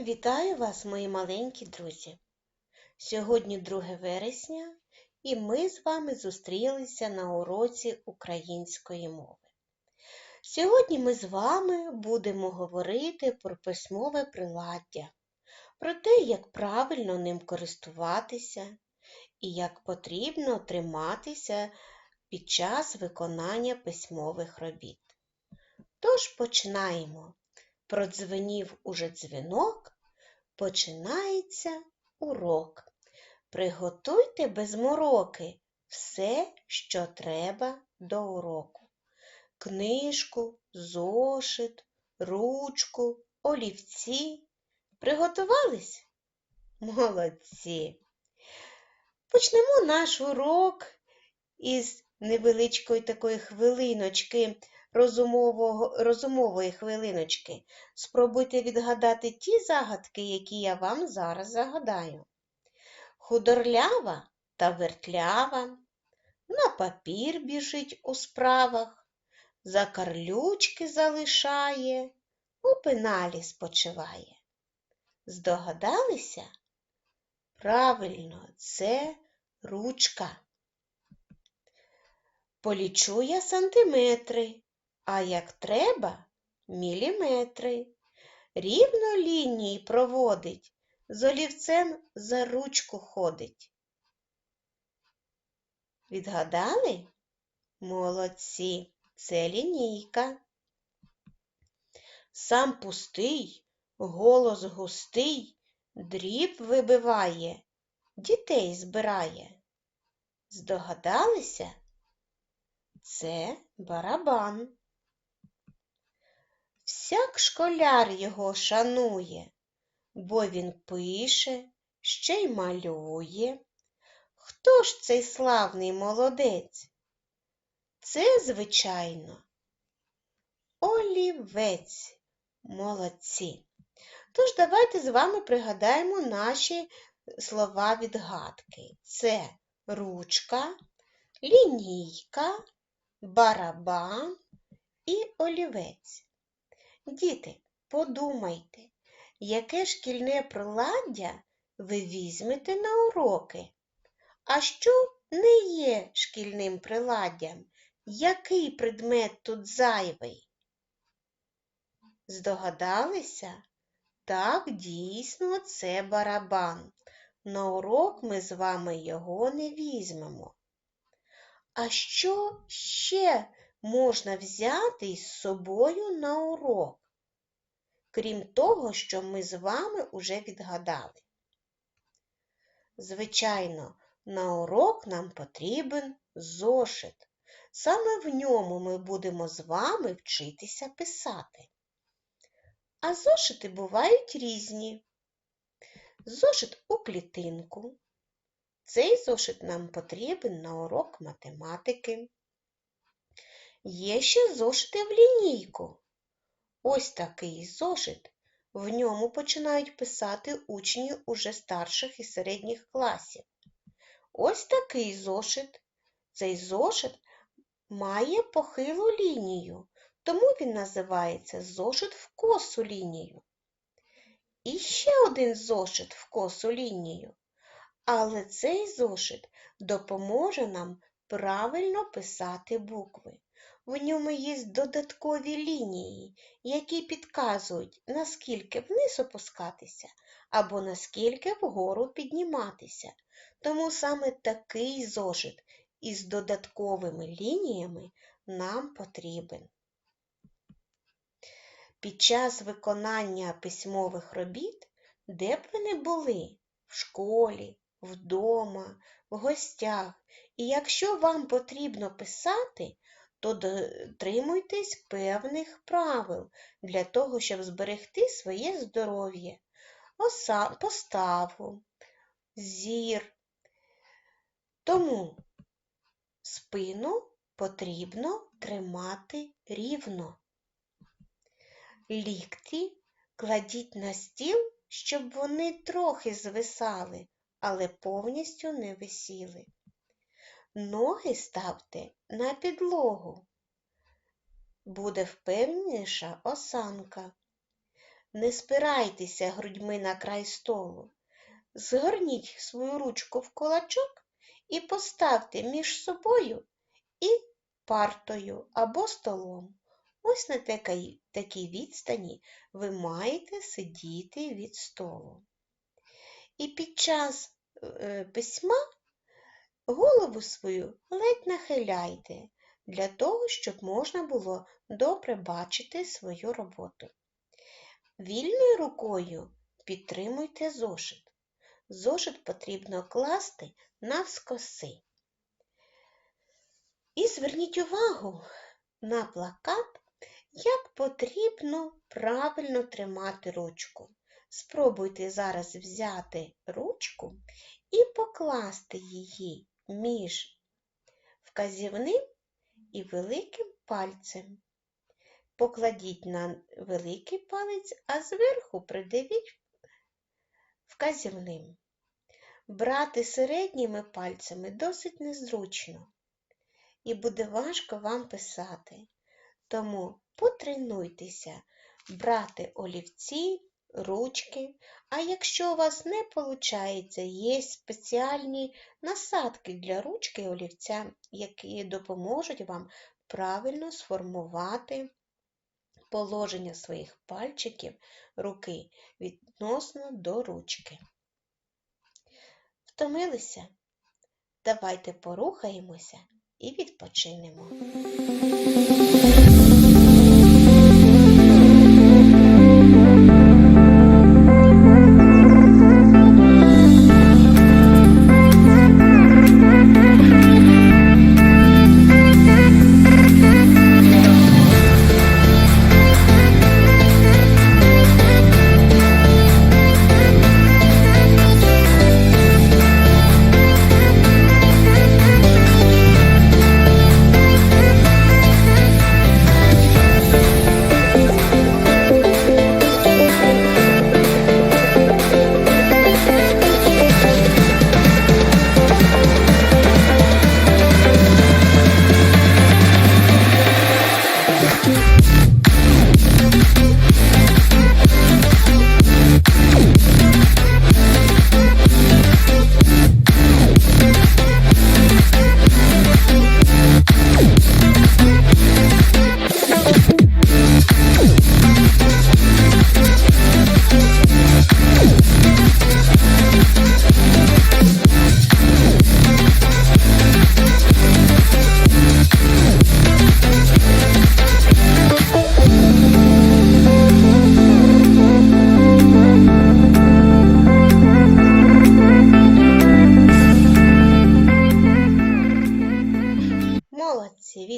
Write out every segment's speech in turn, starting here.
Вітаю вас, мої маленькі друзі! Сьогодні 2 вересня, і ми з вами зустрілися на уроці української мови. Сьогодні ми з вами будемо говорити про письмове приладдя, про те, як правильно ним користуватися і як потрібно триматися під час виконання письмових робіт. Тож починаємо. Продзвенів уже дзвінок, починається урок. Приготуйте без мороки все, що треба до уроку. Книжку, зошит, ручку, олівці. Приготувались? Молодці! Почнемо наш урок із невеличкої такої хвилиночки розумової хвилиночки. Спробуйте відгадати ті загадки, які я вам зараз загадаю. Худорлява та вертлява, на папір біжить у справах, за карлючки залишає, у пеналі спочиває. Здогадалися? Правильно, це ручка. Полічу я сантиметри, а як треба міліметри. Рівно лінії проводить, з олівцем за ручку ходить. Відгадали? Молодці, це лінійка. Сам пустий, голос густий, дріб вибиває, дітей збирає. Здогадалися? Це барабан. Всяк школяр його шанує, бо він пише, ще й малює. Хто ж цей славний молодець? Це, звичайно, олівець молодці. Тож давайте з вами пригадаємо наші слова відгадки. Це ручка, лінійка, барабан і олівець. Діти, подумайте, яке шкільне приладдя ви візьмете на уроки? А що не є шкільним приладдям? Який предмет тут зайвий? Здогадалися? Так, дійсно, це барабан. На урок ми з вами його не візьмемо. А що ще можна взяти із собою на урок, крім того, що ми з вами уже відгадали? Звичайно, на урок нам потрібен зошит. Саме в ньому ми будемо з вами вчитися писати. А зошити бувають різні. Зошит у клітинку, цей зошит нам потрібен на урок математики. Є ще зошити в лінійку. Ось такий зошит. В ньому починають писати учні уже старших і середніх класів. Ось такий зошит. Цей зошит має похилу лінію, тому він називається зошит в косу лінію. І ще один зошит в косу лінію. Але цей зошит допоможе нам правильно писати букви. В ньому є додаткові лінії, які підказують, наскільки вниз опускатися або наскільки вгору підніматися. Тому саме такий зошит із додатковими лініями нам потрібен. Під час виконання письмових робіт, де б ви не були в школі, вдома, в гостях. І якщо вам потрібно писати, то дотримуйтесь певних правил для того, щоб зберегти своє здоров'я, поставу, зір. Тому спину потрібно тримати рівно. Лікті кладіть на стіл, щоб вони трохи звисали, але повністю не висіли. Ноги ставте на підлогу. Буде впевненіша осанка. Не спирайтеся грудьми на край столу. Згорніть свою ручку в кулачок і поставте між собою і партою або столом. Ось на такій, такій відстані ви маєте сидіти від столу. І під час е, письма голову свою ледь нахиляйте для того, щоб можна було добре бачити свою роботу. Вільною рукою підтримуйте зошит. Зошит потрібно класти навскоси. І зверніть увагу на плакат, як потрібно правильно тримати ручку. Спробуйте зараз взяти ручку і покласти її між вказівним і великим пальцем. Покладіть на великий палець, а зверху придавіть вказівним. Брати середніми пальцями досить незручно і буде важко вам писати. Тому потренуйтеся брати олівці, ручки, а якщо у вас не виходить, є спеціальні насадки для ручки олівця, які допоможуть вам правильно сформувати положення своїх пальчиків руки відносно до ручки. Втомилися? Давайте порухаємося і відпочинемо.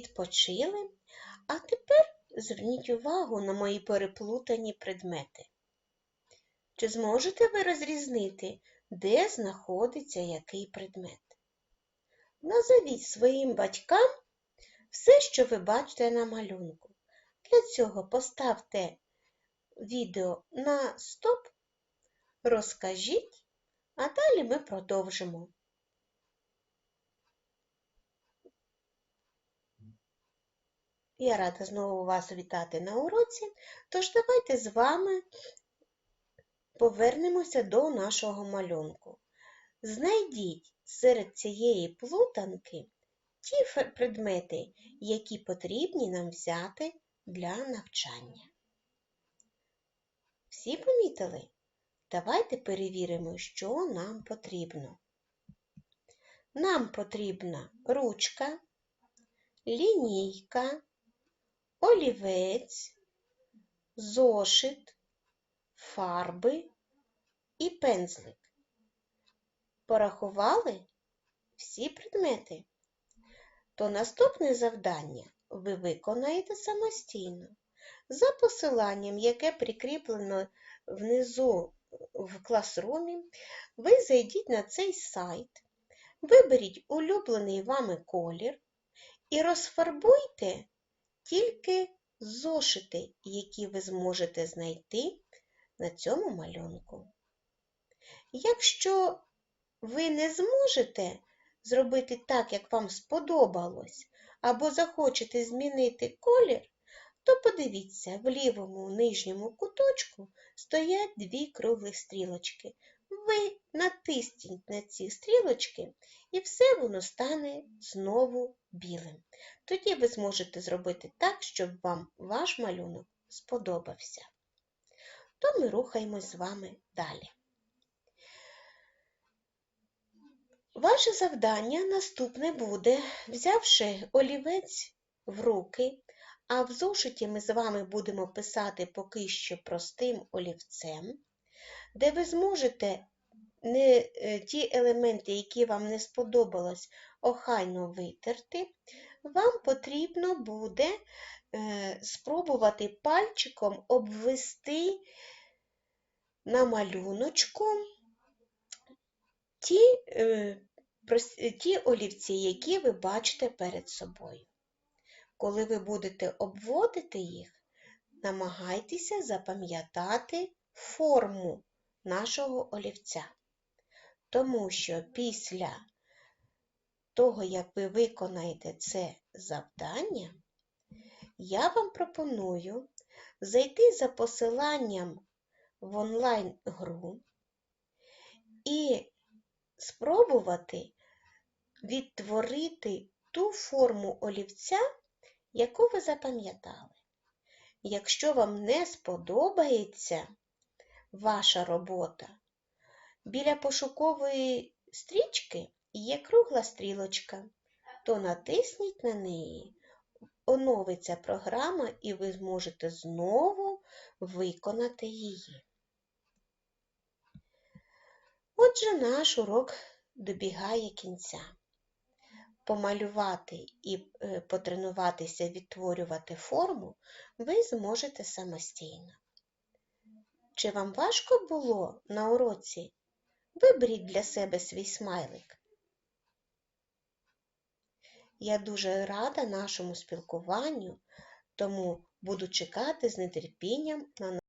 Відпочили. А тепер зверніть увагу на мої переплутані предмети. Чи зможете ви розрізнити, де знаходиться який предмет? Назовіть своїм батькам все, що ви бачите на малюнку. Для цього поставте відео на стоп, розкажіть, а далі ми продовжимо. Я рада знову вас вітати на уроці, тож давайте з вами повернемося до нашого малюнку. Знайдіть серед цієї плутанки ті предмети, які потрібні нам взяти для навчання. Всі помітили? Давайте перевіримо, що нам потрібно. Нам потрібна ручка, лінійка, олівець, зошит, фарби і пензлик. Порахували всі предмети. То наступне завдання ви виконаєте самостійно за посиланням, яке прикріплено внизу в класрумі. Ви зайдіть на цей сайт, виберіть улюблений вами колір і розфарбуйте тільки зошити, які ви зможете знайти на цьому малюнку. Якщо ви не зможете зробити так, як вам сподобалось, або захочете змінити колір, то подивіться, в лівому нижньому куточку стоять дві круглих стрілочки. Ви натисніть на ці стрілочки, і все воно стане знову білим. Тоді ви зможете зробити так, щоб вам ваш малюнок сподобався. То ми рухаємось з вами далі. Ваше завдання наступне буде, взявши олівець в руки, а в зошиті ми з вами будемо писати поки що простим олівцем, де ви зможете не, е, ті елементи, які вам не сподобалось, охайно витерти, вам потрібно буде е, спробувати пальчиком обвести на малюночку ті, е, ті олівці, які ви бачите перед собою. Коли ви будете обводити їх, намагайтеся запам'ятати форму нашого олівця. Тому що після того, як ви виконаєте це завдання, я вам пропоную зайти за посиланням в онлайн-гру і спробувати відтворити ту форму олівця, яку ви запам'ятали. Якщо вам не сподобається ваша робота, біля пошукової стрічки є кругла стрілочка, то натисніть на неї, оновиться програма і ви зможете знову виконати її. Отже, наш урок добігає кінця. Помалювати і е, потренуватися відтворювати форму ви зможете самостійно. Чи вам важко було на уроці? Виберіть для себе свій смайлик. Я дуже рада нашому спілкуванню, тому буду чекати з нетерпінням на